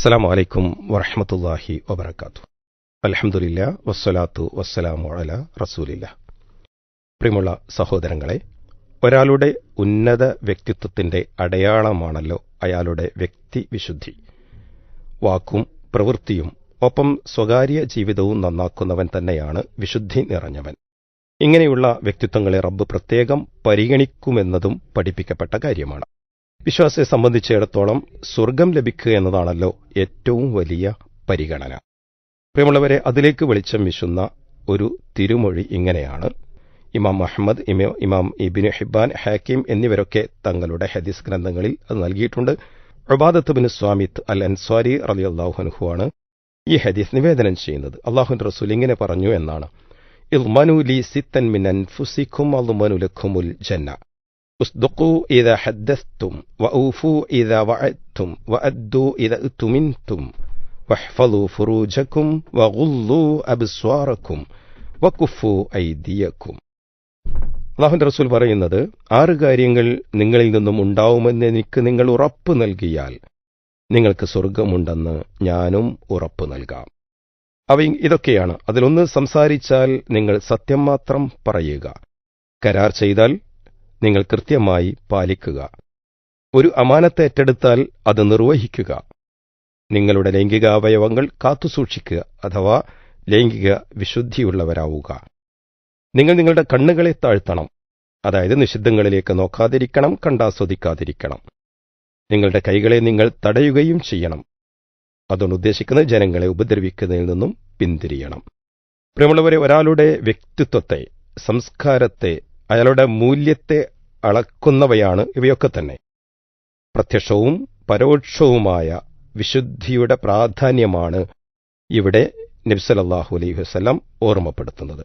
അസ്സലാമു വലൈക്കും വറഹമത്തല്ലാഹി വബർക്കാത്തു അലഹമുല്ല വസ്സലാത്തു വസ്സലാമു അല റസൂലില്ല പ്രിയമുള്ള സഹോദരങ്ങളെ ഒരാളുടെ ഉന്നത വ്യക്തിത്വത്തിന്റെ അടയാളമാണല്ലോ അയാളുടെ വ്യക്തിവിശുദ്ധി വാക്കും പ്രവൃത്തിയും ഒപ്പം സ്വകാര്യ ജീവിതവും നന്നാക്കുന്നവൻ തന്നെയാണ് വിശുദ്ധി നിറഞ്ഞവൻ. ഇങ്ങനെയുള്ള വ്യക്തിത്വങ്ങളെ റബ്ബ് പ്രത്യേകം പരിഗണിക്കുമെന്നതും പഠിപ്പിക്കപ്പെട്ട കാര്യമാണ്. വിശ്വാസിയെ സംബന്ധിച്ചിടത്തോളം സ്വർഗം ലഭിക്കുക എന്നതാണല്ലോ ഏറ്റവും വലിയ പരിഗണന. പ്രിയമുള്ളവരെ അതിലേക്ക് വെളിച്ചം വീശുന്ന ഒരു തിരുമൊഴി ഇങ്ങനെയാണ്. ഇമാം മുഹമ്മദ് ഇമാം ഇബിന് ഹിബാൻ ഹാക്കിം എന്നിവരൊക്കെ തങ്ങളുടെ ഹദീസ് ഗ്രന്ഥങ്ങളിൽ അത് നൽകിയിട്ടുണ്ട്. ഉബാദത്ത് ബിൻ സ്വാമിത്ത് അൽ അൻസ്വാരി റലി അള്ളാഹുഹുവാണ് ഈ ഹദീസ് നിവേദനം ചെയ്യുന്നത്. അള്ളാഹുൻ റസൂൽ ഇങ്ങനെ പറഞ്ഞു എന്നാണ്. ഇൽമനുലി സിത്തൻ മിൻ അൻഫുസിക്കും അൽമനുലഖുമുൽ ജന്ന. اصدقوا إذا حدثتم وأوفوا إذا وعدتم وأدوا إذا اؤتمنتم واحفظوا فروجكم وغضوا أبصاركم وكفوا أيديكم അള്ളാഹുന്റെ റസൂൽ പറയുന്നത് ആറ് കാര്യങ്ങൾ നിങ്ങളിൽ നിന്നും ഉണ്ടാവുമെന്ന് എനിക്ക് നിങ്ങൾ ഉറപ്പ് നൽകിയാൽ നിങ്ങൾക്ക് സ്വർഗമുണ്ടെന്ന് ഞാനും ഉറപ്പ് നൽകാം അവ ഇതൊക്കെയാണ് അതിലൊന്ന് സംസാരിച്ചാൽ നിങ്ങൾ സത്യം മാത്രം പറയുക കരാർ ചെയ്താൽ നിങ്ങൾ കൃത്യമായി പാലിക്കുക. ഒരു അമാനത്ത് ഏറ്റെടുത്താൽ അത് നിർവഹിക്കുക. നിങ്ങളുടെ ലൈംഗികാവയവങ്ങൾ കാത്തുസൂക്ഷിക്കുക അഥവാ ലൈംഗിക വിശുദ്ധിയുള്ളവരാവുക. നിങ്ങൾ നിങ്ങളുടെ കണ്ണുകളെ താഴ്ത്തണം. അതായത് നിഷിദ്ധങ്ങളിലേക്ക് നോക്കാതിരിക്കണം കണ്ടാസ്വദിക്കാതിരിക്കണം. നിങ്ങളുടെ കൈകളെ നിങ്ങൾ തടയുകയും ചെയ്യണം. അതുകൊണ്ട് ഉദ്ദേശിക്കുന്നത് ജനങ്ങളെ ഉപദ്രവിക്കുന്നതിൽ നിന്നും പിന്തിരിയണം. പ്രിയമുള്ളവരെ ഒരാളുടെ വ്യക്തിത്വത്തെ സംസ്കാരത്തെ അയാളുടെ മൂല്യത്തെ അളക്കുന്നവയാണ് ഇവയൊക്കെ തന്നെ. പ്രത്യക്ഷവും പരോക്ഷവുമായ വിശുദ്ധിയുടെ പ്രാധാന്യമാണ് ഇവിടെ നബ്സലല്ലാഹു അലൈഹി വസ്ലം ഓർമ്മപ്പെടുത്തുന്നത്.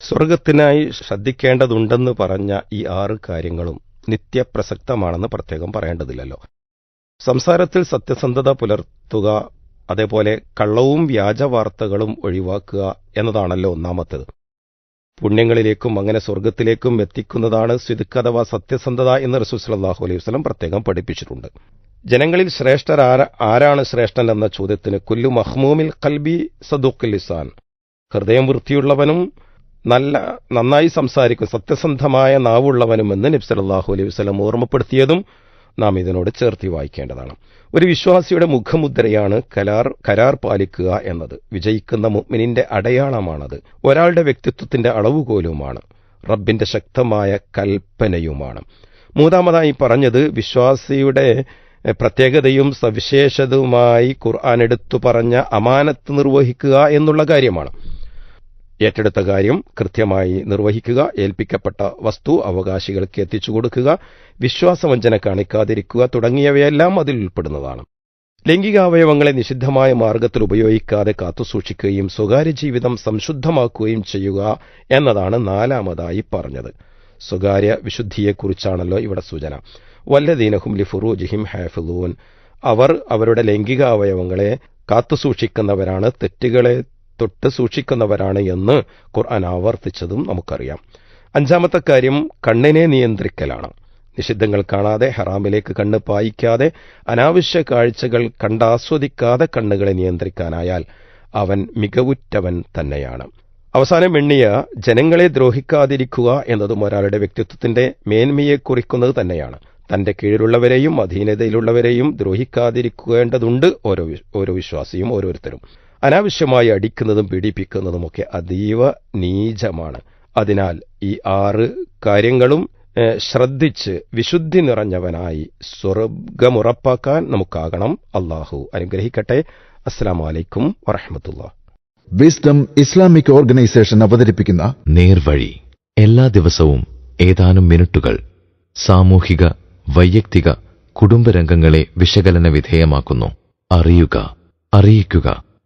സ്വർഗത്തിനായി ശ്രദ്ധിക്കേണ്ടതുണ്ടെന്ന് പറഞ്ഞ ഈ ആറ് കാര്യങ്ങളും നിത്യപ്രസക്തമാണെന്ന് പ്രത്യേകം പറയേണ്ടതില്ലല്ലോ. സംസാരത്തിൽ സത്യസന്ധത പുലർത്തുക അതേപോലെ കള്ളവും വ്യാജവാർത്തകളും ഒഴിവാക്കുക എന്നതാണല്ലോ ഒന്നാമത്തേത്. പുണ്യങ്ങളിലേക്കും അങ്ങനെ സ്വർഗത്തിലേക്കും എത്തിക്കുന്നതാണ് സ്വിദുക്ക് അഥവാ സത്യസന്ധത എന്ന് റസൂസ്ലാഹു അലൈഹി വസ്ലം പ്രത്യേകം പഠിപ്പിച്ചിട്ടുണ്ട്. ജനങ്ങളിൽ ശ്രേഷ്ഠർ ആരാണ് ശ്രേഷ്ഠൻ എന്ന ചോദ്യത്തിന് കുല്ലു മഹ്മൂമിൽ കൽബി സദുഖ് ലിസാൻ. ഹൃദയം വൃത്തിയുള്ളവനും നല്ല നന്നായി സംസാരിക്കും സത്യസന്ധമായ നാവുള്ളവനുമെന്ന് നബ്സലല്ലാഹു അലൈഹി വസ്ലം ഓർമ്മപ്പെടുത്തിയതും നാം ഇതിനോട് ചേർത്തി വായിക്കേണ്ടതാണ്. ഒരു വിശ്വാസിയുടെ മുഖമുദ്രയാണ് കലാർ കരാർ പാലിക്കുക എന്നത്. വിജയിക്കുന്ന മുഗ്മിനിന്റെ അടയാളമാണത്. ഒരാളുടെ വ്യക്തിത്വത്തിന്റെ അളവുകോലുമാണ്. റബ്ബിന്റെ ശക്തമായ കൽപ്പനയുമാണ്. മൂന്നാമതായി പറഞ്ഞത് വിശ്വാസിയുടെ പ്രത്യേകതയും സവിശേഷതയുമായി ഖുർആൻ പറഞ്ഞ അമാനത്ത് നിർവഹിക്കുക എന്നുള്ള കാര്യമാണ്. ഏറ്റെടുത്ത കാര്യം കൃത്യമായി നിർവഹിക്കുക ഏൽപ്പിക്കപ്പെട്ട വസ്തു അവകാശികൾക്ക് എത്തിച്ചു കൊടുക്കുക വിശ്വാസവഞ്ചന കാണിക്കാതിരിക്കുക തുടങ്ങിയവയെല്ലാം അതിൽ ഉൾപ്പെടുന്നതാണ്. ലൈംഗികാവയവങ്ങളെ നിഷിദ്ധമായ മാർഗത്തിൽ ഉപയോഗിക്കാതെ കാത്തുസൂക്ഷിക്കുകയും സ്വകാര്യ ജീവിതം സംശുദ്ധമാക്കുകയും ചെയ്യുക എന്നതാണ് നാലാമതായി പറഞ്ഞത്. സ്വകാര്യ വിശുദ്ധിയെക്കുറിച്ചാണല്ലോ ഇവിടെ സൂചന. വല്ലദീനഹും ലിഫുറൂജിഹിം ഹാഫിലൂൻ അവർ അവരുടെ ലൈംഗികാവയവങ്ങളെ കാത്തുസൂക്ഷിക്കുന്നവരാണ് തെറ്റുകളെ തൊട്ട് സൂക്ഷിക്കുന്നവരാണ് എന്ന് ഖുർആൻ ആവർത്തിച്ചതും നമുക്കറിയാം. അഞ്ചാമത്തെ കാര്യം കണ്ണിനെ നിയന്ത്രിക്കലാണ്. നിഷിദ്ധങ്ങൾ കാണാതെ ഹറാമിലേക്ക് കണ്ണ് പായിക്കാതെ അനാവശ്യ കാഴ്ചകൾ കണ്ടാസ്വദിക്കാതെ കണ്ണുകളെ നിയന്ത്രിക്കാനായാൽ അവൻ മികവുറ്റവൻ തന്നെയാണ്. അവസാനം എണ്ണിയ ജനങ്ങളെ ദ്രോഹിക്കാതിരിക്കുക എന്നതും ഒരാളുടെ വ്യക്തിത്വത്തിന്റെ മേന്മയെ കുറിക്കുന്നത് തന്നെയാണ്. തന്റെ കീഴിലുള്ളവരെയും അധീനതയിലുള്ളവരെയും ദ്രോഹിക്കാതിരിക്കേണ്ടതുണ്ട് ഓരോ ഓരോ വിശ്വാസിയും ഓരോരുത്തരും. അനാവശ്യമായി അടിക്കുന്നതും പീഡിപ്പിക്കുന്നതുമൊക്കെ അതീവ നീചമാണ്. അതിനാൽ ഈ ആറ് കാര്യങ്ങളും ശ്രദ്ധിച്ച് വിശുദ്ധി നിറഞ്ഞവനായി സ്വർഗമുറപ്പാക്കാൻ നമുക്കാകണം. അള്ളാഹു അനുഗ്രഹിക്കട്ടെ. അസ്സാം വലൈക്കും വറഹമത്തുള്ള. വിസ്ഡം ഇസ്ലാമിക് ഓർഗനൈസേഷൻ അവതരിപ്പിക്കുന്ന നേർവഴി എല്ലാ ദിവസവും ഏതാനും മിനിറ്റുകൾ സാമൂഹിക വൈയക്തിക കുടുംബരംഗങ്ങളെ വിശകലന വിധേയമാക്കുന്നു. അറിയുക അറിയിക്കുക